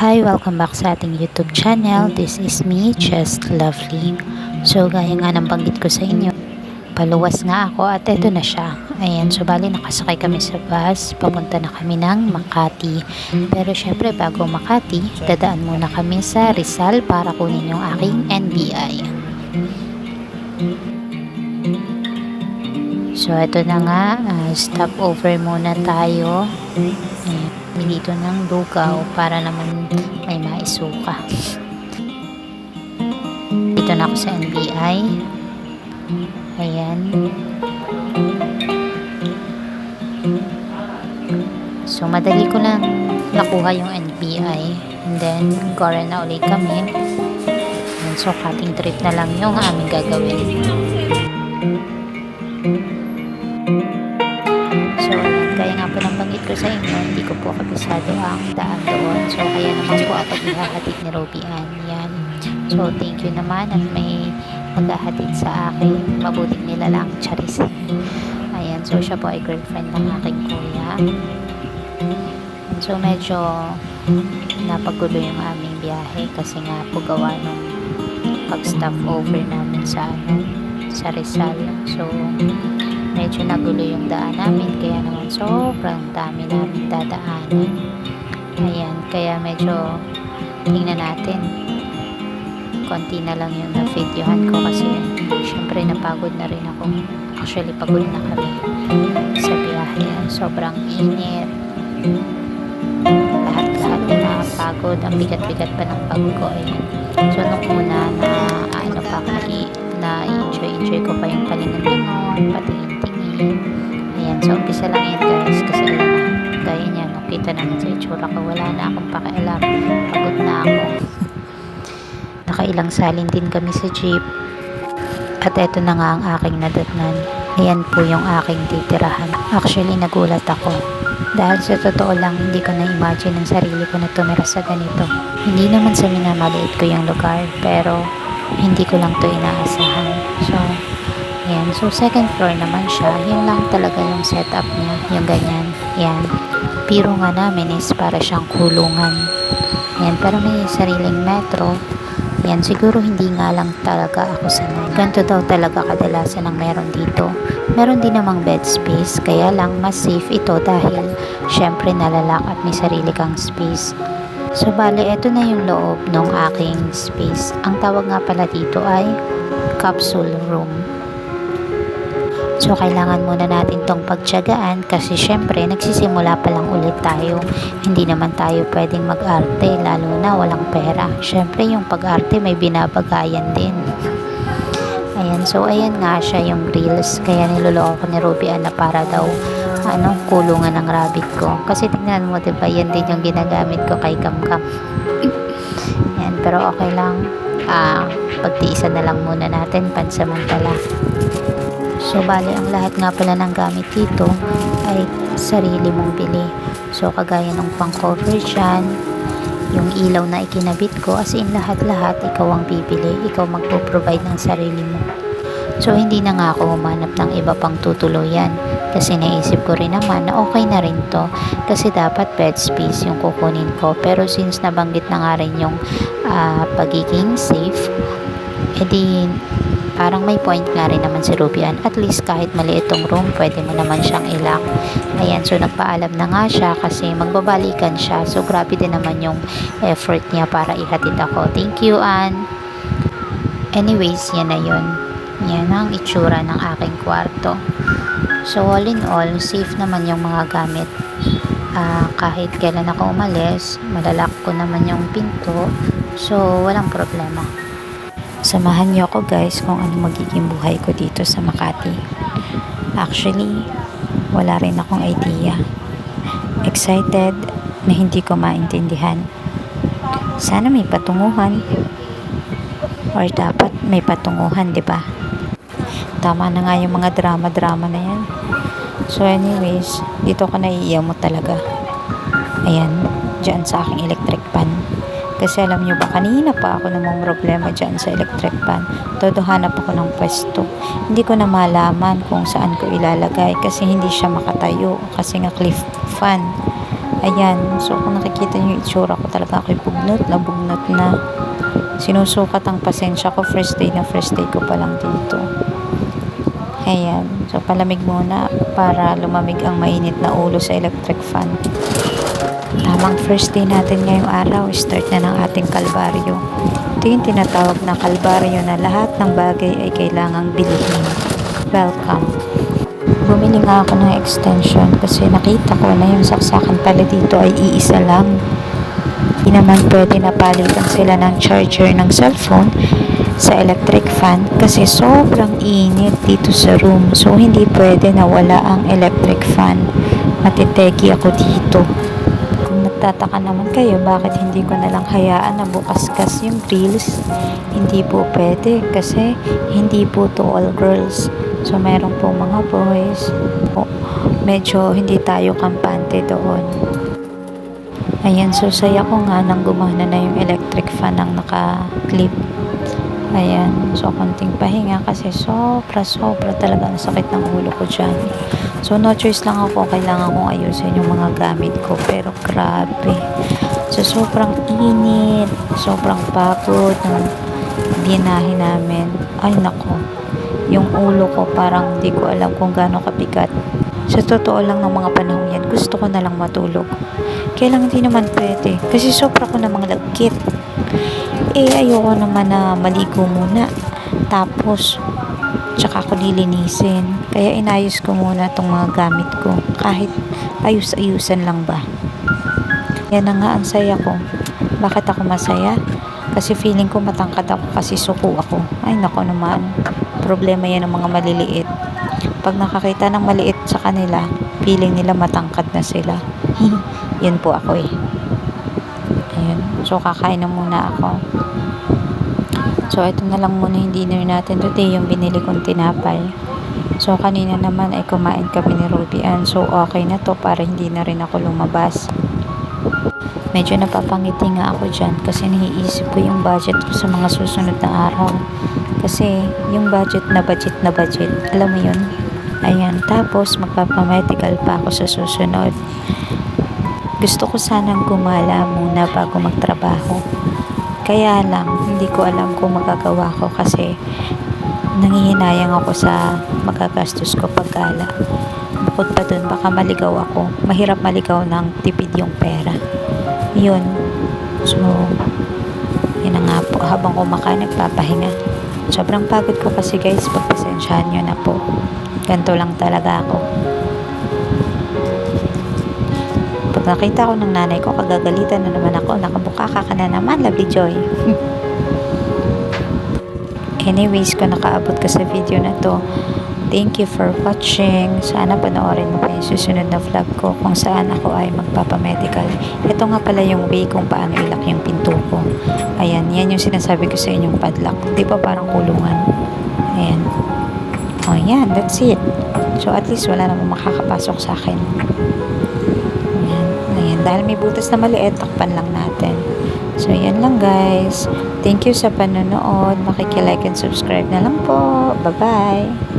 Hi, welcome back sa ating YouTube channel. This is me, Just Lovely. So, gaya nga ng banggit ko sa inyo, paluwas nga ako at eto na siya. Ayan, so bali nakasakay kami sa bus, papunta na kami ng Makati. Pero syempre, bago Makati, dadaan muna kami sa Rizal para kunin yung aking NBI. So, eto na nga, ah, stop over muna tayo. Ayan, dito ng lugaw para naman may maisuka. Dito na ako sa NBI. Ayan. So, madali ko lang nakuha yung NBI. And then, gore na ulit kami. And so, cutting trip na lang yung aming gagawin. So, kaya nga po nang banggit ko sa inyo, ko po kabisado ang daan doon. So, kaya naman po ako ihahatid ni Robby Ann. Yan. So, thank you naman at may maghahatid sa akin. Mabuting nila lang, Charis. Ayan, so siya po ay girlfriend ng aking kuya. So, medyo napagulo yung aming biyahe kasi nga po gawa nung pag-stop over namin sa ano, sa Rizal. So, medyo nagulo yung daan namin kaya naman sobrang dami namin dadaanan. Ayan kaya medyo tingnan natin. Konti na lang yung na-videohan ko kasi syempre napagod na rin ako. Actually pagod na kami sa biyahe. Sobrang init. Lahat-lahat na pagod ang bigat-bigat pa ng pagod ko ayan so nung una na ano pa ako na enjoy-enjoy ko pa yung palingon-lingon ayan so umpisa lang yan guys. Kasi alam na gaya niya nung kita naman sa itsura ko wala na akong pakialam. Pagod na ako. Nakailang salin din kami sa jeep. At eto na nga ang aking nadatnan. Ayan po yung aking titirahan. Actually nagulat ako. Dahil sa totoo lang, hindi ko na-imagine ang sarili ko na tumira sa ganito. Hindi naman sa minamaliit ko yung lugar, pero hindi ko lang to inaasahan. So, yan. So, second floor naman siya. Yun lang talaga yung setup niya. Yung ganyan. Yan. Biro nga namin is para siyang kulungan. Yan. Pero may sariling metro. Yan. Siguro hindi nga lang talaga ako sanay. Ganito daw talaga kadalasan ang meron dito. Meron din namang bed space. Kaya lang mas safe ito dahil syempre nalalak at may sarili kang space. So, bali, ito na yung loob ng aking space. Ang tawag nga pala dito ay capsule room. So, kailangan muna natin tong pagtyagaan kasi syempre, nagsisimula pa lang ulit tayo. Hindi naman tayo pwedeng mag-arte, lalo na walang pera. Syempre, yung pag-arte may binabagayan din. Ayan, so ayan nga siya yung grills. Kaya niloloko ko ni Ruby Ann na para daw ano, kulungan ng rabbit ko. Kasi tingnan mo, diba, yan din yung ginagamit ko kay Kamkam. yan, pero okay lang. Ah, pagtiisan na lang muna natin, pansamantala. So, bali, ang lahat nga pala ng gamit dito ay sarili mong bili. So, kagaya ng pang-cover dyan, yung ilaw na ikinabit ko, as in lahat-lahat, ikaw ang bibili. Ikaw magpo-provide ng sarili mo. So, hindi na nga ako humanap ng iba pang tutuluyan. Kasi naisip ko rin naman na okay na rin to. Kasi dapat bed space yung kukunin ko. Pero since nabanggit na nga rin yung ah, pagiging safe, edi parang may point nga rin naman si Rubian. At least kahit maliit tong room, pwede mo naman siyang ilock. Ayan, so nagpaalam na nga siya kasi magbabalikan siya. So grabe din naman yung effort niya para ihatid ako. Thank you, Ann. Anyways, yan na yun. Yan ang itsura ng aking kwarto. So all in all, safe naman yung mga gamit. Ah, kahit kailan ako umalis, malalak ko naman yung pinto. So, walang problema. Samahan niyo ako guys kung ano magiging buhay ko dito sa Makati. Actually, wala rin akong idea. Excited na hindi ko maintindihan. Sana may patunguhan. Or dapat may patunguhan, di ba? Tama na nga yung mga drama-drama na yan. So anyways, dito ko naiiyaw mo talaga. Ayan, dyan sa aking electric pan. Kasi alam nyo ba, kanina pa ako namang problema dyan sa electric pan. Todo hanap ako ng pwesto. Hindi ko na malaman kung saan ko ilalagay kasi hindi siya makatayo kasi nga cliff fan. Ayan, so kung nakikita nyo yung itsura ko talaga ako'y bugnot na bugnot na. Sinusukat ang pasensya ko first day na first day ko pa lang dito. Ayan, so palamig muna para lumamig ang mainit na ulo sa electric fan. Tamang first day natin ngayong araw, start na ng ating kalbaryo. Ito yung tinatawag na kalbaryo na lahat ng bagay ay kailangang bilhin. Welcome. Bumili nga ako ng extension kasi nakita ko na yung saksakan pala dito ay iisa lang. Hindi naman pwede na palitan sila ng charger ng cellphone sa electric fan kasi sobrang init dito sa room. So, hindi pwede na wala ang electric fan. Matitegi ako dito. Kung nagtataka naman kayo, bakit hindi ko na lang hayaan na bukas-kas yung grills? Hindi po pwede kasi hindi po to all girls. So, meron po mga boys. Po, medyo hindi tayo kampante doon. Ayan, so saya ko nga nang gumana na yung electric fan ang naka-clip. Ayan, so konting pahinga kasi sobra sobra talaga ang sakit ng ulo ko dyan. So no choice lang ako, kailangan kong ayusin yung mga gamit ko pero grabe. So sobrang init, sobrang pagod ng binahe namin. Ay nako, yung ulo ko parang hindi ko alam kung gaano kabigat. Sa totoo lang ng mga panahon yan, gusto ko na lang matulog. Kaya lang hindi naman pwede. Kasi sobra ko namang lagkit. Eh, ayoko naman na maligo muna. Tapos, tsaka ako lilinisin. Kaya inayos ko muna itong mga gamit ko. Kahit ayus-ayusan lang ba. Yan na nga ang saya ko. Bakit ako masaya? Kasi feeling ko matangkad ako kasi suko ako. Ay nako naman. Problema yan ng mga maliliit. Pag nakakita ng maliit sa kanila, feeling nila matangkad na sila. Yun po ako eh. So, kakain na muna ako. So, ito na lang muna yung dinner natin today, yung binili kong tinapay. So, kanina naman ay kumain kami ni Ruby Ann. So, okay na to para hindi na rin ako lumabas. Medyo napapangiti nga ako dyan kasi naiisip ko yung budget ko sa mga susunod na araw. Kasi yung budget na budget na budget, alam mo yun? Ayan, tapos magpapamedical pa ako sa susunod. Gusto ko sanang gumala muna bago magtrabaho. Kaya lang, hindi ko alam kung magagawa ko kasi nangihinayang ako sa magagastos ko paggala. Bukod pa dun, baka maligaw ako. Mahirap maligaw ng tipid yung pera. Yun. So, yun nga po. Habang kumakain, nagpapahinga. Sobrang pagod ko kasi guys, pagpasensyahan nyo na po. Ganto lang talaga ako. Pag nakita ko ng nanay ko, kagagalitan na naman ako. Nakabukaka ka na naman, lovely joy. Anyways, kung nakaabot ka sa video na to, thank you for watching. Sana panoorin mo pa yung susunod na vlog ko kung saan ako ay magpapamedical. Ito nga pala yung way kung paano ilak yung pinto ko. Ayan, yan yung sinasabi ko sa inyong padlock. Di ba parang kulungan? Ayan. O, yan, that's it. So, at least wala namang makakapasok sa akin. Dahil may butas na maliit, takpan lang natin. So, yan lang guys. Thank you sa panonood. Makikilike and subscribe na lang po. Bye-bye.